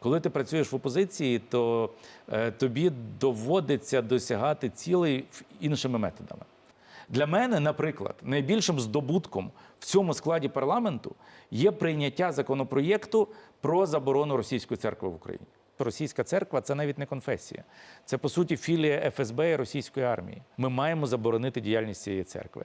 Коли ти працюєш в опозиції, то е, тобі доводиться досягати цілей іншими методами. Для мене, наприклад, найбільшим здобутком в цьому складі парламенту є прийняття законопроєкту про заборону російської церкви в Україні. Російська церква це навіть не конфесія, це по суті філія ФСБ і російської армії. Ми маємо заборонити діяльність цієї церкви.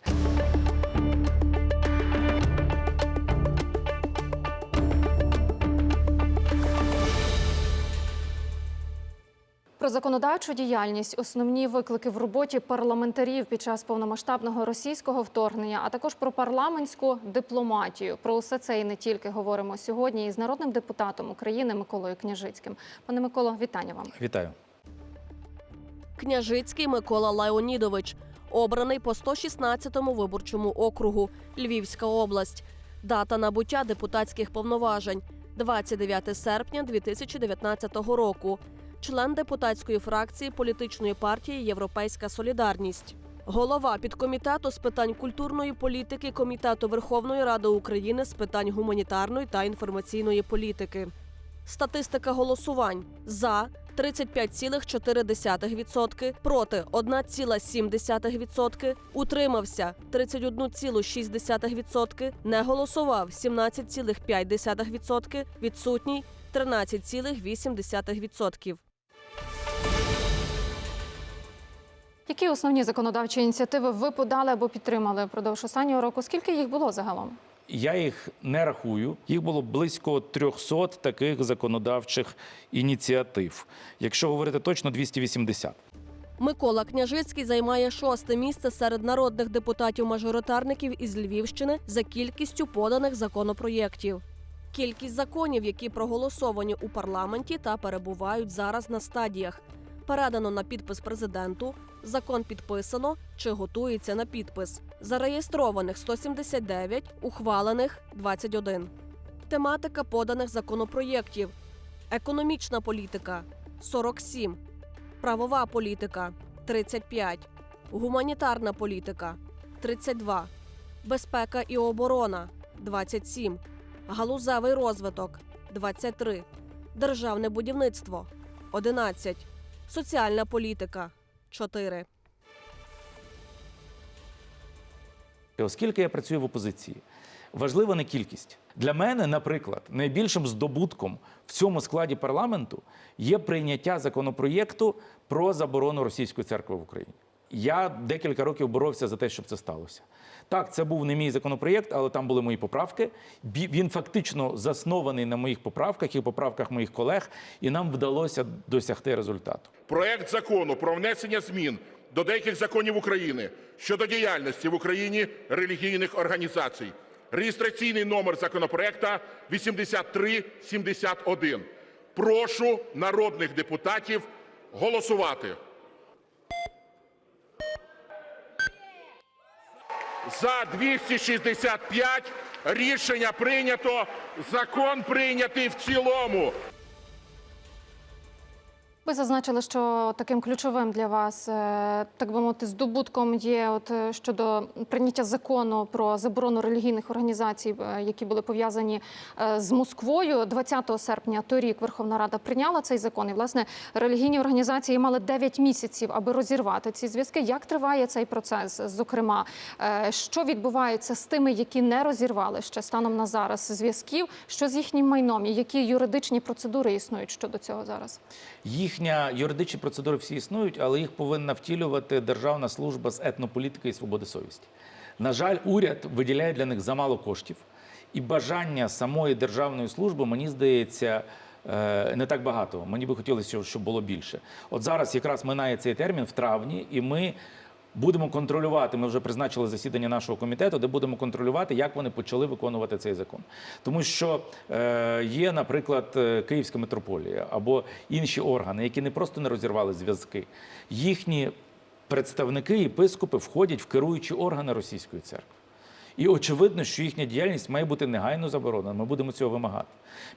Про законодавчу діяльність, основні виклики в роботі парламентарів під час повномасштабного російського вторгнення, а також про парламентську дипломатію. Про усе це і не тільки говоримо сьогодні із народним депутатом України Миколою Княжицьким. Пане Миколо, вітання вам. Вітаю. Княжицький Микола Леонідович, обраний по 116-му виборчому округу, Львівська область. Дата набуття депутатських повноважень 29 серпня 2019 року. Член депутатської фракції політичної партії Європейська Солідарність. Голова підкомітету з питань культурної політики Комітету Верховної Ради України з питань гуманітарної та інформаційної політики. Статистика голосувань за 35,4%, проти 1,7%, утримався 31,6%, не голосував 17,5%, відсутній 13,8%. Які основні законодавчі ініціативи ви подали або підтримали впродовж останнього року? Скільки їх було загалом? Я їх не рахую. Їх було близько 300 таких законодавчих ініціатив. Якщо говорити точно, 280. Микола Княжицький займає шосте місце серед народних депутатів-мажоритарників із Львівщини за кількістю поданих законопроєктів. Кількість законів, які проголосовані у парламенті та перебувають зараз на стадіях. Передано на підпис президенту, закон підписано чи готується на підпис. Зареєстрованих 179, ухвалених 21. Тематика поданих законопроєктів. Економічна політика 47. Правова політика 35, гуманітарна політика 32, безпека і оборона 27, галузевий розвиток 23, державне будівництво 11, соціальна політика 4. Оскільки я працюю в опозиції, важлива не кількість. Для мене, наприклад, найбільшим здобутком в цьому складі парламенту є прийняття законопроєкту про заборону російської церкви в Україні. Я декілька років боровся за те, щоб це сталося. Так, це був не мій законопроєкт, але там були мої поправки. Він фактично заснований на моїх поправках і поправках моїх колег, і нам вдалося досягти результату. Проект закону про внесення змін до деяких законів України щодо діяльності в Україні релігійних організацій. Реєстраційний номер законопроекта 8371. Прошу народних депутатів голосувати. За 265 рішення прийнято. Закон прийнятий в цілому. Ви зазначили, що таким ключовим для вас, е, так би мовити, здобутком є от е, щодо прийняття закону про заборону релігійних організацій, е, які були пов'язані з Москвою. 20 серпня торік Верховна Рада прийняла цей закон. І власне релігійні організації мали 9 місяців, аби розірвати ці зв'язки. Як триває цей процес? Зокрема, що відбувається з тими, які не розірвали ще станом на зараз зв'язків? Що з їхнім майном? І які юридичні процедури існують щодо цього зараз? Їхня юридичні процедури всі існують, але їх повинна втілювати Державна служба з етнополітики і свободи совісті. На жаль, уряд виділяє для них замало коштів, і бажання самої державної служби, мені здається, е, не так багато. Мені би хотілося, щоб було більше. От зараз якраз минає цей термін в травні, і ми. Будемо контролювати. Ми вже призначили засідання нашого комітету, де будемо контролювати, як вони почали виконувати цей закон. Тому що е, є, наприклад, е, Київська митрополія або інші органи, які не просто не розірвали зв'язки, їхні представники, єпископи входять в керуючі органи російської церкви. І очевидно, що їхня діяльність має бути негайно заборонена. Ми будемо цього вимагати.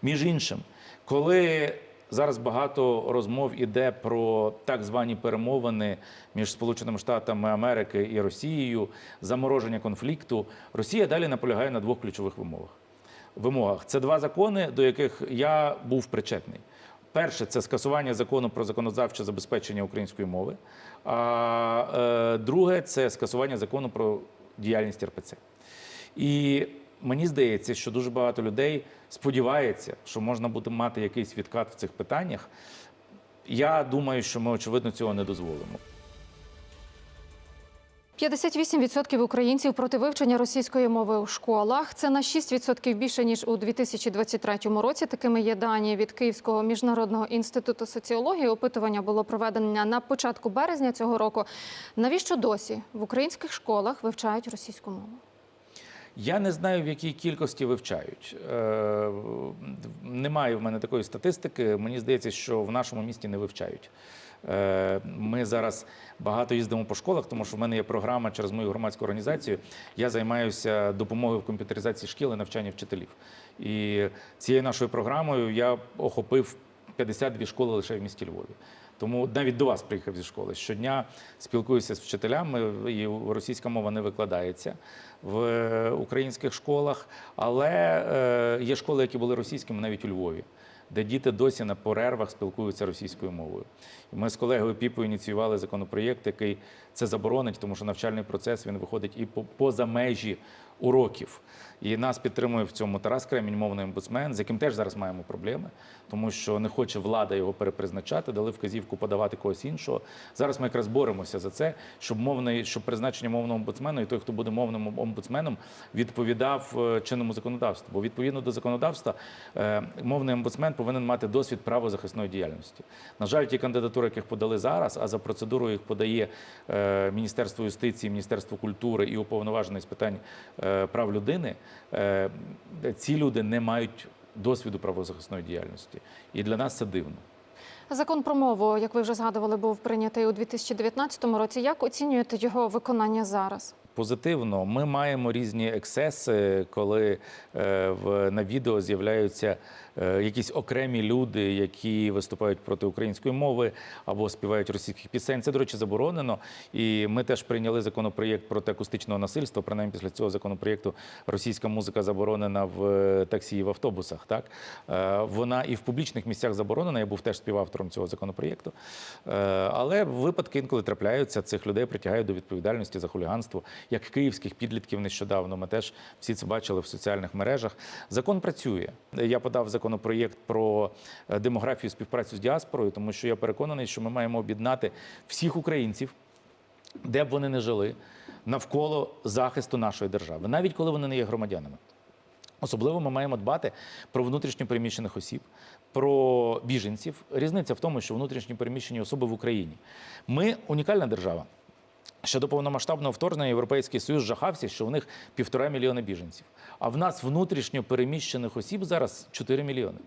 Між іншим, коли зараз багато розмов іде про так звані перемовини між Сполученими Штатами Америки і Росією, замороження конфлікту, Росія далі наполягає на двох ключових вимогах. вимогах. Це два закони, до яких я був причетний. Перше це скасування закону про законодавче забезпечення української мови. А е, друге це скасування закону про діяльність РПЦ. І мені здається, що дуже багато людей сподівається, що можна буде мати якийсь відкат в цих питаннях. Я думаю, що ми очевидно цього не дозволимо. 58% українців проти вивчення російської мови у школах. Це на 6% більше ніж у 2023 році. Такими є дані від Київського міжнародного інституту соціології. Опитування було проведено на початку березня цього року. Навіщо досі в українських школах вивчають російську мову? Я не знаю, в якій кількості вивчають. Е, немає в мене такої статистики. Мені здається, що в нашому місті не вивчають. Е, Ми зараз багато їздимо по школах, тому що в мене є програма через мою громадську організацію. Я займаюся допомогою в комп'ютеризації шкіл і навчання вчителів. І цією нашою програмою я охопив 52 школи лише в місті Львові. Тому навіть до вас приїхав зі школи. Щодня спілкуюся з вчителями, і російська мова не викладається в е, українських школах, але е, є школи, які були російськими навіть у Львові, де діти досі на перервах спілкуються російською мовою. Ми з колегою Піпою ініціювали законопроєкт, який це заборонить, тому що навчальний процес він виходить і поза межі уроків. І нас підтримує в цьому Тарас Кремінь, мовний омбудсмен, з яким теж зараз маємо проблеми, тому що не хоче влада його перепризначати, дали вказівку подавати когось іншого. Зараз ми якраз боремося за це, щоб мовний, щоб призначення мовного омбудсмена і той, хто буде мовним омбудсменом, відповідав е, чинному законодавству. Бо відповідно до законодавства е, мовний омбудсмен повинен мати досвід правозахисної діяльності. На жаль, ті кандидатури, яких подали зараз, а за процедурою їх подає е, Міністерство юстиції, Міністерство культури і уповноважений з питань прав людини. е, Ці люди не мають досвіду правозахисної діяльності, і для нас це дивно. Закон про мову, як ви вже згадували, був прийнятий у 2019 році. Як оцінюєте його виконання зараз? позитивно. Ми маємо різні ексеси, коли е, на відео з'являються е, якісь окремі люди, які виступають проти української мови або співають російських пісень. Це, до речі, заборонено. І ми теж прийняли законопроєкт проти акустичного насильства. Принаймні після цього законопроєкту російська музика заборонена в е, таксі і в автобусах. Так Е, вона і в публічних місцях заборонена. Я був теж співавтором цього законопроєкту. Е, Але випадки інколи трапляються. Цих людей притягають до відповідальності за хуліганство, як київських підлітків нещодавно. Ми теж всі це бачили в соціальних мережах. Закон працює. Я подав законопроєкт про е, демографію співпрацю з діаспорою, тому що я переконаний, що ми маємо об'єднати всіх українців, де б вони не жили, навколо захисту нашої держави, навіть коли вони не є громадянами. Особливо ми маємо дбати про внутрішньо переміщених осіб, про біженців. Різниця в тому, що внутрішньо переміщені особи в Україні. Ми унікальна держава. Ще до повномасштабного вторгнення Європейський Союз жахався, що в них півтора мільйона біженців. А в нас внутрішньо переміщених осіб зараз 4 мільйони.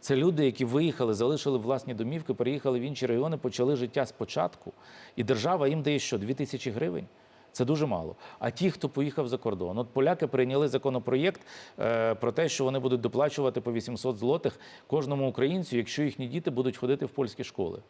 Це люди, які виїхали, залишили власні домівки, переїхали в інші райони, почали життя спочатку. І держава їм дає що? 2 тисячі гривень? Це дуже мало. А ті, хто поїхав за кордон, от поляки прийняли законопроєкт е, про те, що вони будуть доплачувати по 800 злотих кожному українцю, якщо їхні діти будуть ходити в польські школи.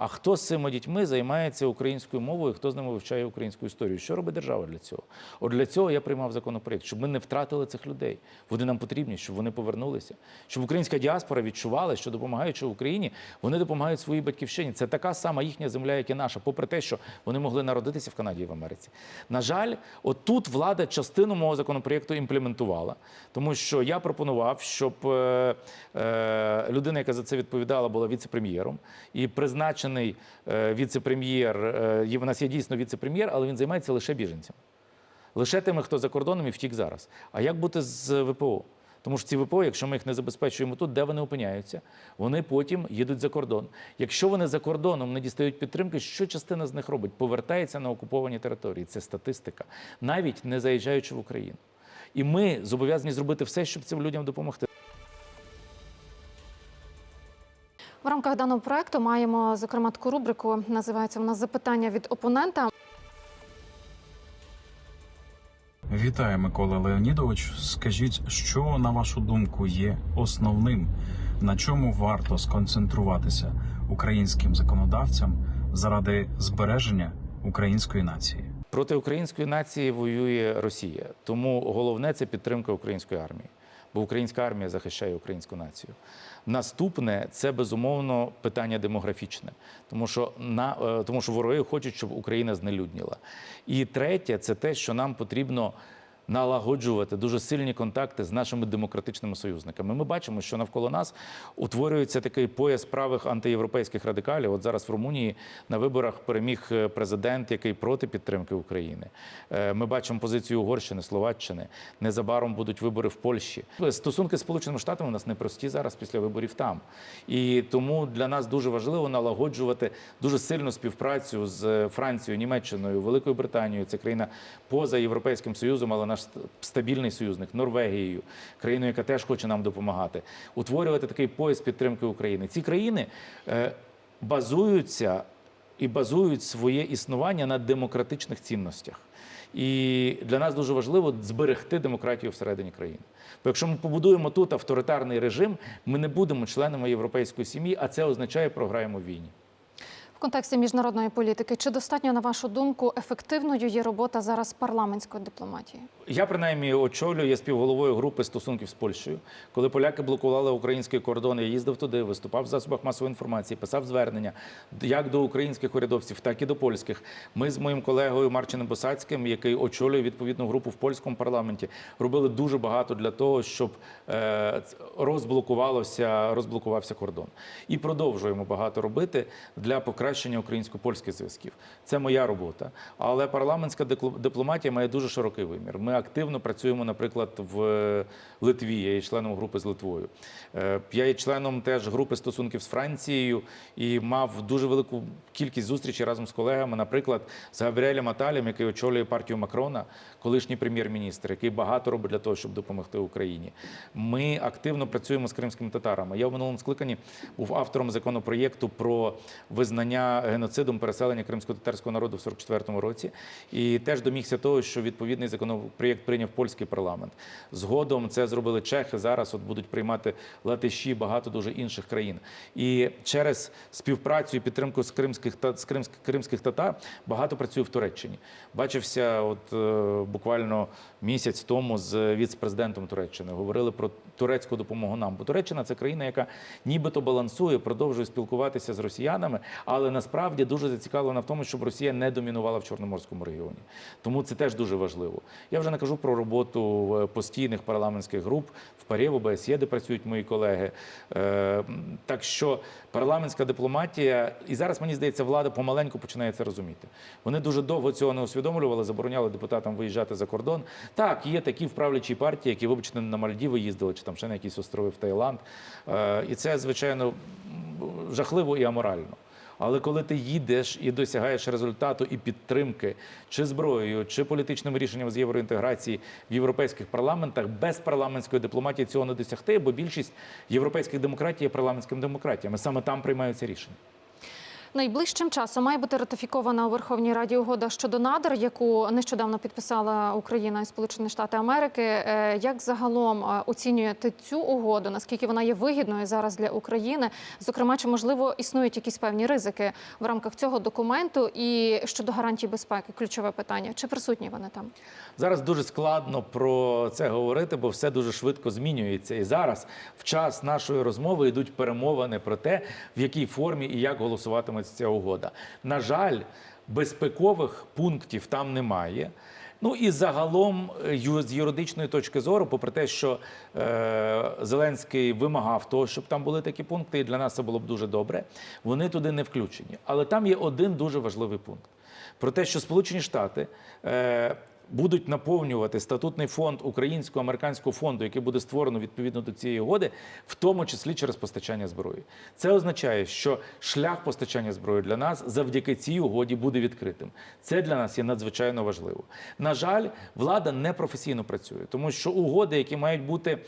А хто з цими дітьми займається українською мовою, хто з ними вивчає українську історію? Що робить держава для цього? От для цього я приймав законопроєкт, щоб ми не втратили цих людей. Вони нам потрібні, щоб вони повернулися, щоб українська діаспора відчувала, що допомагаючи Україні, вони допомагають своїй батьківщині. Це така сама їхня земля, як і наша, попри те, що вони могли народитися в Канаді і в Америці. На жаль, от тут влада частину мого законопроєкту імплементувала, тому що я пропонував, щоб е, е, людина, яка за це відповідала, була віце-прем'єром, і призначений е, віце-прем'єр. Е, в нас є дійсно віце-прем'єр, але він займається лише біженцями. Лише тими, хто за кордоном і втік зараз. А як бути з ВПО? Тому що ці ВПО, якщо ми їх не забезпечуємо тут, де вони опиняються, вони потім їдуть за кордон. Якщо вони за кордоном не дістають підтримки, що частина з них робить? Повертається на окуповані території. Це статистика, навіть не заїжджаючи в Україну. І ми зобов'язані зробити все, щоб цим людям допомогти. Рамках даного проекту маємо зокрема таку рубрику. Називається вона запитання від опонента. Вітаю, Микола Леонідович. Скажіть, що на вашу думку є основним, на чому варто сконцентруватися українським законодавцям заради збереження української нації? Проти української нації воює Росія. Тому головне це підтримка української армії. бо українська армія захищає українську націю. Наступне це безумовно питання демографічне, тому що на е, тому, що вороги хочуть, щоб Україна знелюдніла. І третє, це те, що нам потрібно налагоджувати дуже сильні контакти з нашими демократичними союзниками. Ми бачимо, що навколо нас утворюється такий пояс правих антиєвропейських радикалів. От зараз в Румунії на виборах переміг е, президент, який проти підтримки України. Е, Ми бачимо позицію Угорщини, Словаччини. Незабаром будуть вибори в Польщі. Стосунки з Сполученими Штатами у нас непрості зараз після виборів там. І тому для нас дуже важливо налагоджувати дуже сильну співпрацю з Францією, Німеччиною, Великою Британією. Це країна поза Європейським Союзом, але наш стабільний союзник, Норвегією, країною, яка теж хоче нам допомагати. Утворювати такий пояс підтримки України. Ці країни е, базуються і базують своє існування на демократичних цінностях. І для нас дуже важливо зберегти демократію всередині країни. Бо якщо ми побудуємо тут авторитарний режим, ми не будемо членами європейської сім'ї, а це означає, програємо в війні. Контексті міжнародної політики чи достатньо, на вашу думку, ефективною є робота зараз парламентської дипломатії? Я принаймні очолюю, я співголовою групи стосунків з Польщею. Коли поляки блокували український кордон, я їздив туди, виступав в засобах масової інформації, писав звернення як до українських урядовців, так і до польських. Ми з моїм колегою Марчином Босацьким, який очолює відповідну групу в польському парламенті, робили дуже багато для того, щоб е, розблокувалося, розблокувався кордон. І продовжуємо багато робити для покращення українсько-польських зв'язків. Це моя робота. Але парламентська дипломатія має дуже широкий вимір. Ми активно працюємо, наприклад, в Литві. Я є членом групи з Литвою. Е, Я є членом теж групи стосунків з Францією і мав дуже велику кількість зустрічей разом з колегами, наприклад, з Габріелем Аталем, який очолює партію Макрона, колишній прем'єр-міністр, який багато робить для того, щоб допомогти Україні. Ми активно працюємо з кримськими татарами. Я в минулому скликанні був автором законопроєкту про визнання геноцидом переселення кримсько-татарського народу в 44-му році. І теж домігся того, що відповідний законопроєкт прийняв польський парламент. Згодом це зробили чехи. Зараз от будуть приймати латиші, багато дуже інших країн. І через співпрацю і підтримку з кримських та з кримських, кримських татар багато працюю в Туреччині. Бачився, от е, буквально місяць тому з віце-президентом Туреччини. Говорили про турецьку допомогу нам. Бо Туреччина це країна, яка нібито балансує, продовжує спілкуватися з росіянами, але насправді дуже зацікавлена в тому, щоб Росія не домінувала в Чорноморському регіоні. Тому це теж дуже важливо. Я вже не кажу про роботу е, постійних парламентських груп в ПАРЄ, в ОБСЄ, де працюють мої колеги. Е, Так що парламентська дипломатія, і зараз мені здається, влада помаленьку починає це розуміти. Вони дуже довго цього не усвідомлювали, забороняли депутатам виїжджати за кордон. Так, є такі в правлячій партії, які, вибачте, на Мальдіви їздили, чи там ще на якісь острови в Таїланд. Е, І це, звичайно, жахливо і аморально. Але коли ти їдеш і досягаєш результату і підтримки чи зброєю, чи політичним рішенням з євроінтеграції в європейських парламентах, без парламентської дипломатії цього не досягти, бо більшість європейських демократій є парламентськими демократіями. Саме там приймаються рішення. Найближчим часом має бути ратифікована у Верховній Раді угода щодо надр, яку нещодавно підписала Україна і Сполучені Штати Америки. Е, Як загалом е, оцінюєте цю угоду? Наскільки вона є вигідною зараз для України? Зокрема, чи можливо існують якісь певні ризики в рамках цього документу? І щодо гарантій безпеки, ключове питання: чи присутні вони там? Зараз дуже складно про це говорити, бо все дуже швидко змінюється. І зараз, в час нашої розмови, йдуть перемовини про те, в якій формі і як голосуватиметься ця угода. На жаль, безпекових пунктів там немає. Ну і загалом, е, з юридичної точки зору, попри те, що е, Зеленський вимагав того, щоб там були такі пункти, і для нас це було б дуже добре. Вони туди не включені. Але там є один дуже важливий пункт про те, що Сполучені Штати. Е, Будуть наповнювати статутний фонд українського американського фонду, який буде створено відповідно до цієї угоди, в тому числі через постачання зброї. Це означає, що шлях постачання зброї для нас завдяки цій угоді буде відкритим. Це для нас є надзвичайно важливо. На жаль, влада непрофесійно працює, тому що угоди, які мають бути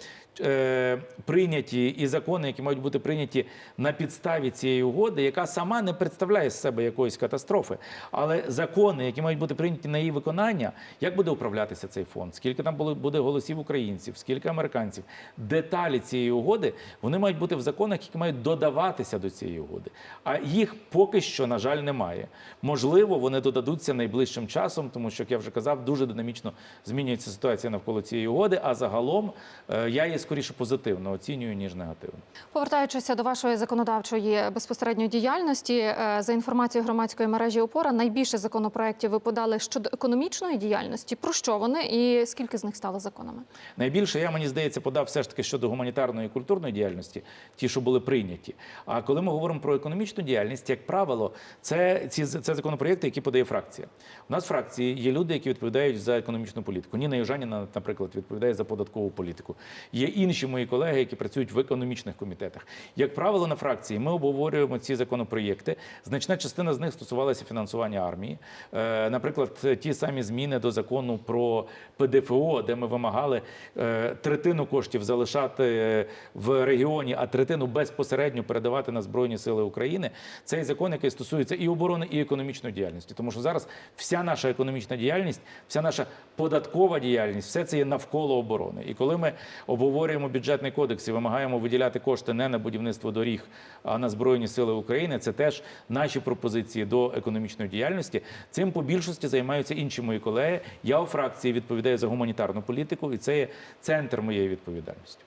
прийняті, і закони, які мають бути прийняті на підставі цієї угоди, яка сама не представляє з себе якоїсь катастрофи, але закони, які мають бути прийняті на її виконання, як буде управлятися цей фонд, скільки там буде голосів українців, скільки американців, деталі цієї угоди, вони мають бути в законах, які мають додаватися до цієї угоди. А їх поки що, на жаль, немає. Можливо, вони додадуться найближчим часом, тому що, як я вже казав, дуже динамічно змінюється ситуація навколо цієї угоди. А загалом е, я є скоріше позитивно оцінюю ніж негативно. Повертаючися до вашої законодавчої безпосередньо діяльності, е, за інформацією громадської мережі ОПОРА, найбільше законопроєктів ви подали щодо економічної діяльності. Про що вони і скільки з них стало законами? Найбільше я мені здається подав все ж таки щодо гуманітарної і культурної діяльності, ті, що були прийняті. А коли ми говоримо про економічну діяльність, як правило, це ці це законопроєкти, які подає фракція. У нас в фракції є люди, які відповідають за економічну політику. Ніна Южаніна, наприклад, відповідає за податкову політику. Є інші мої колеги, які працюють в економічних комітетах. Як правило, на фракції ми обговорюємо ці законопроєкти. Значна частина з них стосувалася фінансування армії. Е, Наприклад, ті самі зміни до закону про ПДФО, де ми вимагали е, третину коштів залишати е, в регіоні, а третину безпосередньо передавати на Збройні Сили України. Цей закон, який стосується і оборони, і економічної діяльності. Тому що зараз вся наша економічна діяльність, вся наша податкова діяльність, все це є навколо оборони. І коли ми обговорюємо бюджетний кодекс і вимагаємо виділяти кошти не на будівництво доріг, а на Збройні Сили України, це теж наші пропозиції до економічної діяльності. Цим по більшості займаються інші мої колеги. Я у фракції відповідаю за гуманітарну політику, і це є центр моєї відповідальності.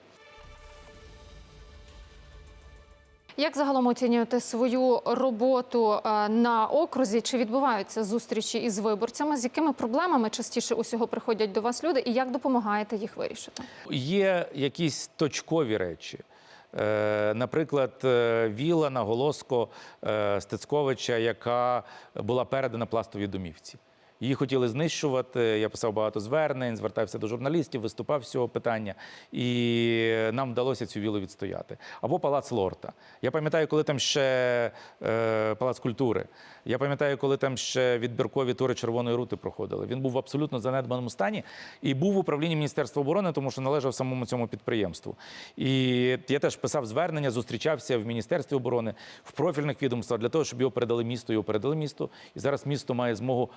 Як загалом оцінюєте свою роботу е, на окрузі? Чи відбуваються зустрічі із виборцями? З якими проблемами частіше усього приходять до вас люди, і як допомагаєте їх вирішити? Є якісь точкові речі. Е, Наприклад, е, віла на Голоско е, Стецьковича, яка була передана пластовій домівці. Її хотіли знищувати. Я писав багато звернень, звертався до журналістів, виступав з цього питання, і нам вдалося цю вілу відстояти. Або палац Лорта. Я пам'ятаю, коли там ще е, палац культури. Я пам'ятаю, коли там ще відбіркові тури Червоної рути проходили. Він був в абсолютно занедбаному стані і був в управлінні Міністерства оборони, тому що належав самому цьому підприємству. І я теж писав звернення, зустрічався в Міністерстві оборони, в профільних відомствах для того, щоб його передали місту. Його передали місту. І зараз місто має змогу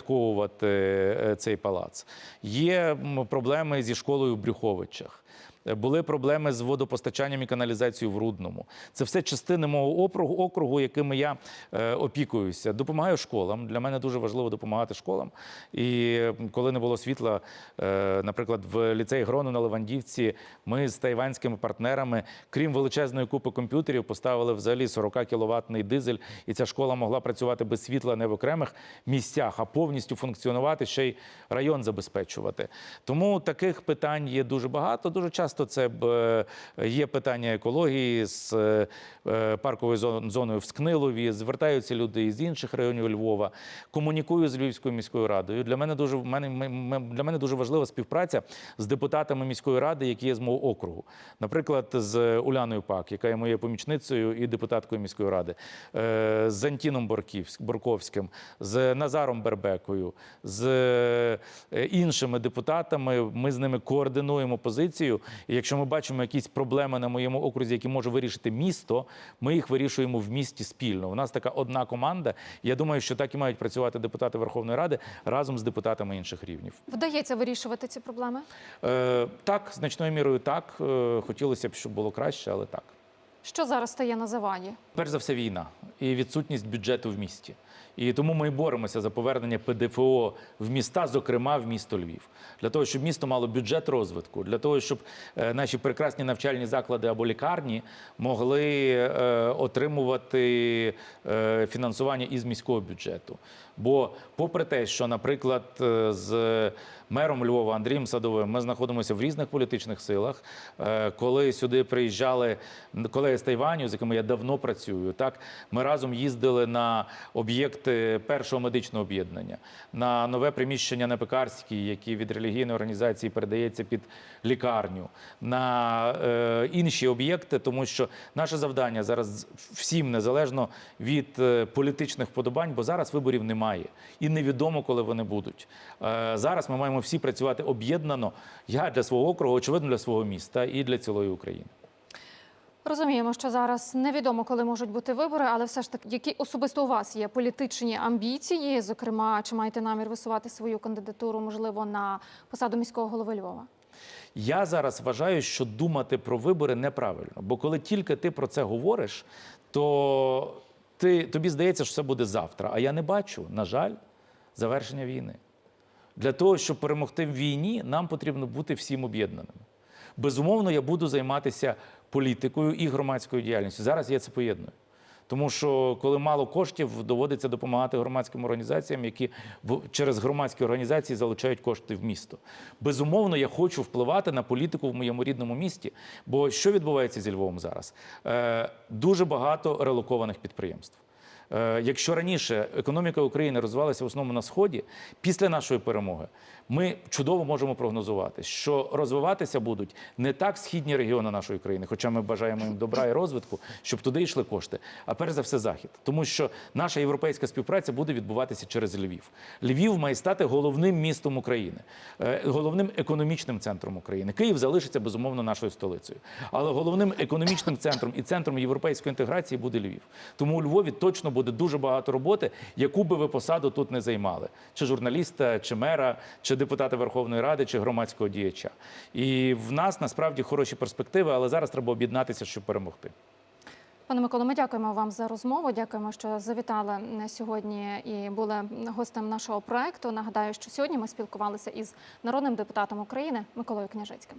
впорядковувати е, цей палац. Є проблеми зі школою в Брюховичах. Були проблеми з водопостачанням і каналізацією в Рудному. Це все частини мого округу, округу якими я е, опікуюся. Допомагаю школам. Для мене дуже важливо допомагати школам. І коли не було світла, е, наприклад, в ліцеї Грону на Левандівці, ми з тайванськими партнерами, крім величезної купи комп'ютерів, поставили взагалі 40 кіловатний дизель, і ця школа могла працювати без світла не в окремих місцях, а повністю функціонувати, ще й район забезпечувати. Тому таких питань є дуже багато. Дуже часто це е, є питання екології з е, парковою зоною в Скнилові. Звертаються люди із інших районів Львова. Комунікую з Львівською міською радою. Для мене дуже для мене дуже важлива співпраця з депутатами міської ради, які є з мого округу. Наприклад, з Уляною Пак, яка є моєю помічницею і депутаткою міської ради, е, з Антіном Борковським, з Назаром Бербекою, з іншими депутатами. Ми з ними координуємо позицію. І якщо ми бачимо якісь проблеми на моєму окрузі, які може вирішити місто, ми їх вирішуємо в місті спільно. У нас така одна команда. Я думаю, що так і мають працювати депутати Верховної Ради разом з депутатами інших рівнів. Вдається вирішувати ці проблеми? Е, так, значною мірою так. Е, хотілося б, щоб було краще, але так. Що зараз стає на заваді? Перш за все, війна і відсутність бюджету в місті. І тому ми боремося за повернення ПДФО в міста, зокрема в місто Львів, для того, щоб місто мало бюджет розвитку, для того, щоб е, наші прекрасні навчальні заклади або лікарні могли е, отримувати е, фінансування із міського бюджету. Бо, попри те, що, наприклад, з мером Львова Андрієм Садовим ми знаходимося в різних політичних силах, коли сюди приїжджали колеги з Тайваню, з якими я давно працюю, так ми разом їздили на першого медичного об'єднання, на нове приміщення на Пекарській, яке від релігійної організації передається під лікарню, на е, інші об'єкти, тому що наше завдання зараз всім незалежно від е, політичних вподобань, бо зараз виборів немає і невідомо, коли вони будуть. Е, зараз ми маємо всі працювати об'єднано. Я для свого округу, очевидно, для свого міста і для цілої України. Розуміємо, що зараз невідомо, коли можуть бути вибори, але все ж таки, які особисто у вас є політичні амбіції, зокрема, чи маєте намір висувати свою кандидатуру, можливо, на посаду міського голови Львова? Я зараз вважаю, що думати про вибори неправильно, бо коли тільки ти про це говориш, то ти, тобі здається, що це буде завтра. А я не бачу, на жаль, завершення війни. Для того, щоб перемогти в війні, нам потрібно бути всім об'єднаними. Безумовно, я буду займатися політикою і громадською діяльністю. Зараз я це поєдную. Тому що коли мало коштів, доводиться допомагати громадським організаціям, які через громадські організації залучають кошти в місто. Безумовно, я хочу впливати на політику в моєму рідному місті. Бо що відбувається зі Львовом зараз? Е, дуже багато релокованих підприємств. Е, Якщо раніше економіка України розвивалася в основному на сході, після нашої перемоги ми чудово можемо прогнозувати, що розвиватися будуть не так східні регіони нашої країни, хоча ми бажаємо їм добра і розвитку, щоб туди йшли кошти, а перш за все захід, тому що наша європейська співпраця буде відбуватися через Львів. Львів має стати головним містом України, е, головним економічним центром України. Київ залишиться безумовно нашою столицею, але головним економічним центром і центром європейської інтеграції буде Львів. Тому у Львові точно буде дуже багато роботи, яку би ви посаду тут не займали: чи журналіста, чи мера, чи депутата Верховної Ради, чи громадського діяча. І в нас насправді хороші перспективи, але зараз треба об'єднатися, щоб перемогти. Пане Миколо, ми дякуємо вам за розмову. Дякуємо, що завітали е, сьогодні і були гостем нашого проекту. Нагадаю, що сьогодні ми спілкувалися із народним депутатом України Миколою Княжицьким.